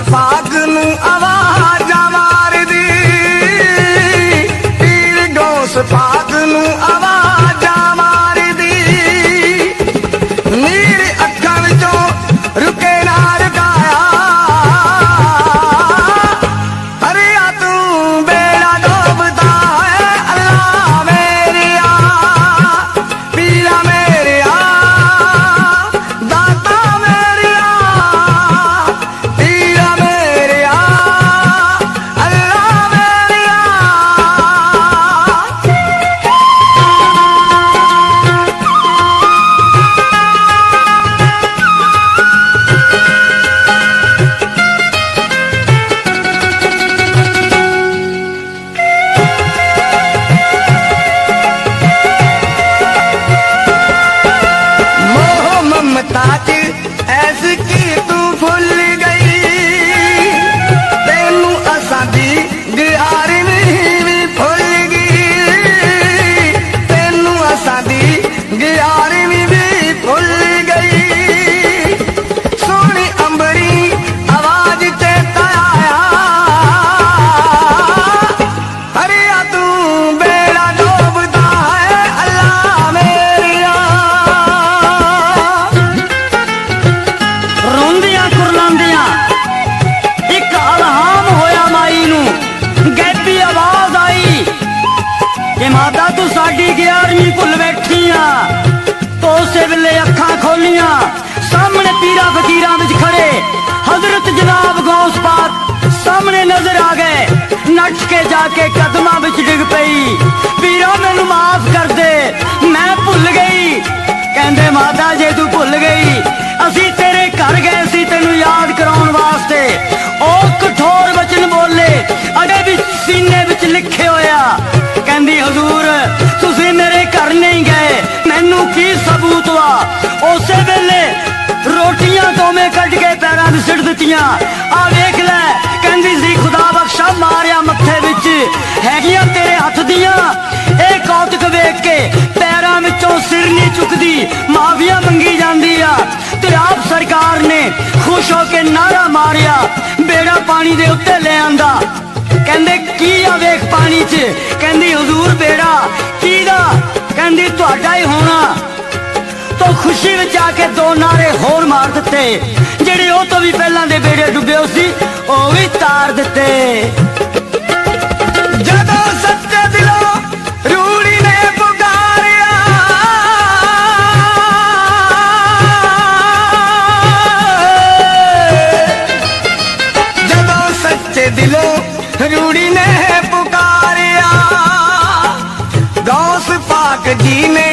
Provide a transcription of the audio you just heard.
ਪਾਕ ਨੂੰ ਆਵਾਜ਼ ਮਾਰਦੀ। ਪੀਰ ਗੌਸ ਦੀ ਕਿ ਤੂੰ ਸਾਡੀ 11ਵੀਂ ਭੁੱਲ ਬੈਠੀ ਆ। ਤੋ ਉਸੇ ਵੇਲੇ ਅੱਖਾਂ ਖੋਲੀਆਂ। ਸਾਹਮਣੇ ਪੀਰਾਂ, ਫਕੀਰਾਂ ਵਿੱਚ ਕੀ ਸਬੂਤ ਵਾ ਉਸੇ ਵੇਲੇ ਰੋਟੀਆਂ ਦੋਵੇਂ ਕੱਢ ਕੇ ਪੈਰਾਂ ਨੂੰ ਸਿੱਟ ਦਿੱਤੀਆਂ। ਆ ਵੇਖ ਲੈ, ਕਹਿੰਦੀ ਸੀ, ਖੁਦਾ ਬਖਸ਼ਾ, ਮਾਰਿਆ ਮੱਥੇ ਵਿੱਚ। ਹੈਗੀਆਂ ਤੇਰੇ ਹੱਥ ਦੀਆਂ? ਇਹ ਕੌਤਕ ਵੇਖ ਕੇ ਪੈਰਾਂ ਵਿੱਚੋਂ ਸਿਰ ਨਹੀਂ ਚੁੱਕਦੀ, ਮਾਫੀਆ ਮੰਗੀ ਜਾਂਦੀ ਆ। ਤੇ ਆਪ ਸਰਕਾਰ ਨੇ ਖੁਸ਼ ਹੋ ਕੇ ਨਾਰਾ ਮਾਰਿਆ, ਬੇੜਾ ਪਾਣੀ ਦੇ ਉੱਤੇ ਲੈ ਆਂਦਾ। ਕਹਿੰਦੇ, ਕੀ ਆ ਵੇਖ ਪਾਣੀ 'ਚ? ਕਹਿੰਦੀ, ਹਜ਼ੂਰ ਬੇੜਾ ਕਿਹਦਾ ਕਹਿੰਦੀ ਤੁਹਾਡਾ ਹੀ ਹੋਣਾ। ਤੋ ਖੁਸ਼ੀ ਵਿੱਚ ਆ ਕੇ ਦੋ ਨਾਰੇ ਹੋਰ ਮਾਰ ਦਿੱਤੇ। ਜਿਹੜੇ ਉਹ ਤੋਂ ਵੀ ਪਹਿਲਾਂ ਦੇ ਬੇੜੇ ਡੁੱਬੇ ਸੀ, ਉਹ ਵੀ ਤਾਰ ਦਿੱਤੇ। ਜਦੋਂ ਸੱਚੇ ਦਿਲੋਂ ਰੂੜੀ ਨੇ ਪੁਕਾਰਿਆ, ਜਦੋਂ ਸੱਚੇ ਦਿਲੋਂ ਰੂੜੀ ਨੇ ਪੁਕਾਰਿਆ एक जीने